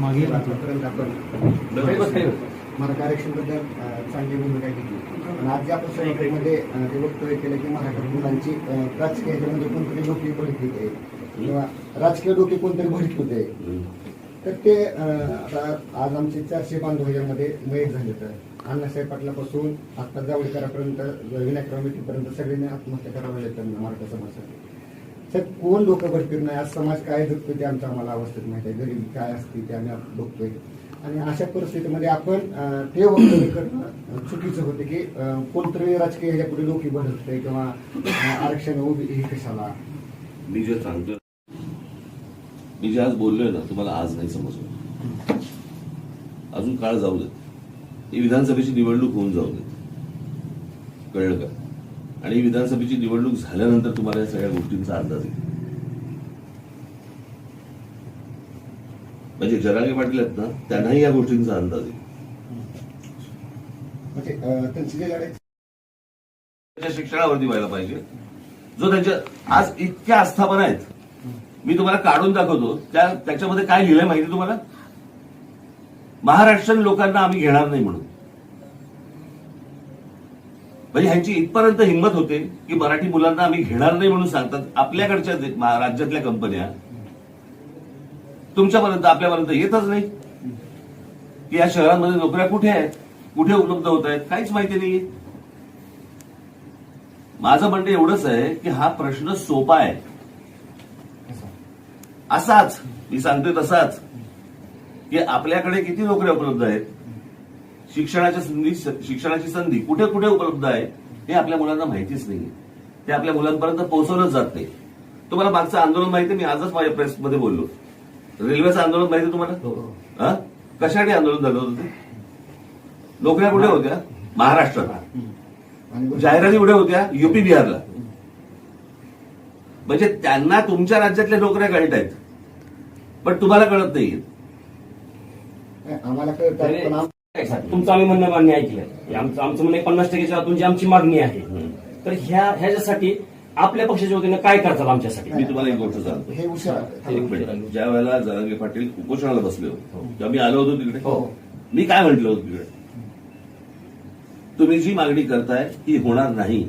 मागे मराठा आरक्षणबद्दल चांगली भूमिका घेतली. आणि आज जे आपण सैनिकांमध्ये अं, ते वक्तव्य केलं की मराठा मुलांची राजकीय ह्याच्यामध्ये कोणतरी डोकी भडकी होते. किंवा राजकीय डोकी कोणतरी भडकी होते. तर ते आता आज आमचे चारशे बांधव ह्याच्यामध्ये मयत झाले तर अण्णासाहेब पाटलापासून आता जावळकरापर्यंत विनायकराव मेटीपर्यंत सगळ्यांनी आत्महत्या कराव्या लागतात मराठा समाजासाठी. तर कोण लोक भरपूर नाही? आज समाज काय जगतो ते आमचं आम्हाला अवस्थेत माहिती आहे. गरीबी काय असते ते आम्ही बघतोय. आणि अशा परिस्थितीमध्ये आपण ते वक्तव्य करणं चुकीचं होतं की कोणतरी राजकीय ह्याच्यापुढे पुढे डोकी भरतंय किंवा आरक्षण उभी हे कशाला? मी जे सांगतोय मी जे आज बोललोय ना तुम्हाला आज नाही समजलं. अजून काळ जाऊ देत. ही विधानसभेची निवडणूक होऊन जाऊ देत. कळलं का? आणि विधानसभेची निवडणूक झाल्यानंतर तुम्हाला या सगळ्या गोष्टींचा अंदाज येईल म्हणजे जरांगे पाटील आहेत ना त्यांनाही या गोष्टींचा अंदाज येईल शिक्षणावरती व्हायला पाहिजे. जो त्यांच्या आज इतक्या आस्थापना आहेत. मी तुम्हाला काढून दाखवतो. त्या त्याच्यामध्ये काय लिहिलंय माहिती तुम्हाला? महाराष्ट्रीयन लोकांना आम्ही घेणार नाही म्हणून. म्हणजे ह्यांची इथपर्यंत हिंमत होते की मराठी मुलांना आम्ही घेणार नाही म्हणून सांगतात. आपल्याकडच्या राज्यातल्या कंपन्या तुमच्यापर्यंत आपल्यापर्यंत येतच नाही. की या शहरांमध्ये नोकऱ्या कुठे आहेत? कुठे उपलब्ध होत आहेत? काहीच माहिती नाहीये. माझं म्हणणं एवढंच आहे की हा प्रश्न सोपा आहे. असाच मी सांगतोय तसाच की आपल्याकडे किती नोकऱ्या उपलब्ध आहेत? शिक्षणाच्या संधी शिक्षणाची संधी कुठे कुठे उपलब्ध आहे हे आपल्या मुलांना माहितीच नाही ते आपल्या मुलांपर्यंत पोहोचवलंच जात नाही. तुम्हाला मागचं आंदोलन माहिती? मी आजच माझ्या प्रेसमध्ये बोललो. रेल्वेचं आंदोलन माहिती तुम्हाला? हा? कशासाठी आंदोलन झालं होतं ते? नोकऱ्या कुठे होत्या? महाराष्ट्रात. आणि जाहिराती कुठे होत्या? युपी बिहारला. म्हणजे त्यांना तुमच्या राज्यातल्या नोकऱ्या कळत आहेत. पण तुम्हाला कळत नाही आम्हाला तुमचं आम्ही म्हणणं मान्य ऐकलंय. आमचं आमचं म्हणणं पन्नास टक्केच्या आतून जी आमची मागणी आहे. तर ह्या ह्याच्यासाठी आपल्या पक्षाच्या वतीनं काय करताल आमच्यासाठी? मी तुम्हाला एक गोष्ट सांगतो. हे उशिरा एक मिनिट. ज्या वेळेला जरांगे पाटील उपोषणाला बसले होते तेव्हा मी आलो होतो तिकडे. हो. मी काय म्हटलं होतं तिकडे? तुम्ही जी मागणी करताय ती होणार नाही.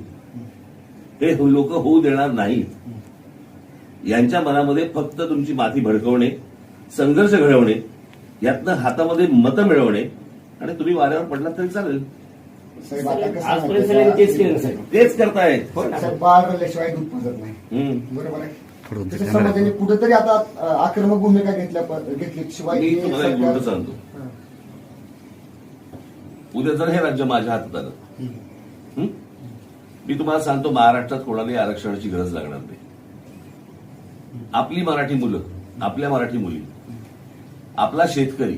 हे लोक होऊ देणार नाहीत यांच्या मनामध्ये फक्त तुमची माती भडकवणे संघर्ष घडवणे यातनं हातामध्ये मतं मिळवणे आणि तुम्ही वाऱ्यावर पडलात तरी चालेल साहेब आता कसं आजपर्यंत माहिती आहे सगळ्यांनी तेच का? केलं ना साहेब तेच करतायत साहेब बाळ रडल्याशिवाय दूध पाजत नाही हम्म. बरोबर आहे त्याच्या समाजाने कुठेतरी आता अं, आक्रमक भूमिका घेतल्या घेतली शिवाय मी हे तुम्हाला एक सरकार- गोष्ट सांगतो हां. उद्या जर हे राज्य माझ्या हातात आलं हम्म. हं? मी तुम्हाला सांगतो महाराष्ट्रात कोणालाही आरक्षणाची गरज लागणार नाही आपली मराठी मुलं आपल्या मराठी मुली आपला शेतकरी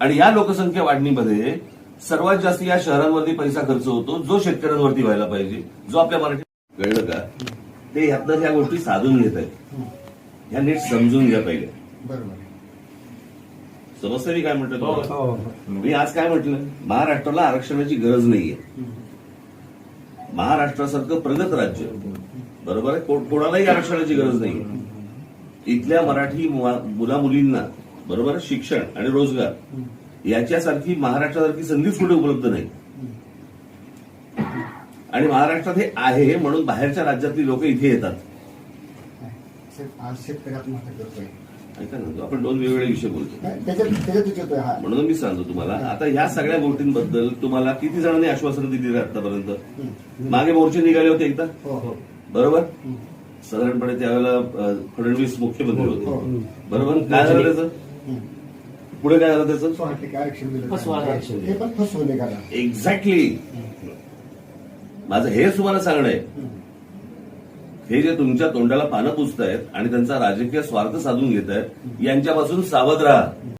आणि या लोकसंख्या वाढणीमध्ये सर्वात जास्त या शहरांवरती पैसा खर्च होतो जो शेतकऱ्यांवरती व्हायला पाहिजे जो आपल्या मराठी कळलं का? ते ह्यातनं त्या गोष्टी साधून घेत आहेत. ह्या नीट समजून घ्या पहिले. समजतं मी काय म्हटलं हो, तुम्हाला? मी आज काय म्हटलं? महाराष्ट्राला आरक्षणाची गरज नाहीये. महाराष्ट्रासारखं प्रगत राज्य. बरोबर आहे? कोणालाही आरक्षणाची गरज नाहीये. इथल्या मराठी मुला मुलींना बरोबर? शिक्षण आणि रोजगार. याच्यासारखी महाराष्ट्रासारखी संधीच कुठे उपलब्ध नाही. आणि महाराष्ट्रात हे आहे म्हणून बाहेरच्या राज्यातली लोक इथे येतात. ऐका ना आपण दोन वेगवेगळे विषय बोलतो. हा. म्हणून मी सांगतो तुम्हाला आता या सगळ्या गोष्टींबद्दल तुम्हाला किती जणांनी आश्वासन दिली आतापर्यंत? मागे मोर्चे निघाले होते एकदा? हो हो. बरोबर? साधारणपणे त्यावेळेला फडणवीस मुख्यमंत्री हो. होते. बरोबर? काय झालं त्याचं. पुढे काय झालं त्याचं? सोळा टक्के आरक्षण दिलं फसवा आरक्षण. हे पण फसवून निघाला. एक्झॅक्टली माझं हेच तुम्हाला सांगणं आहे. हे जे तुमच्या तोंडाला पानं पुसतायत आणि त्यांचा राजकीय स्वार्थ साधून घेत आहेत यांच्यापासून सावध राहा.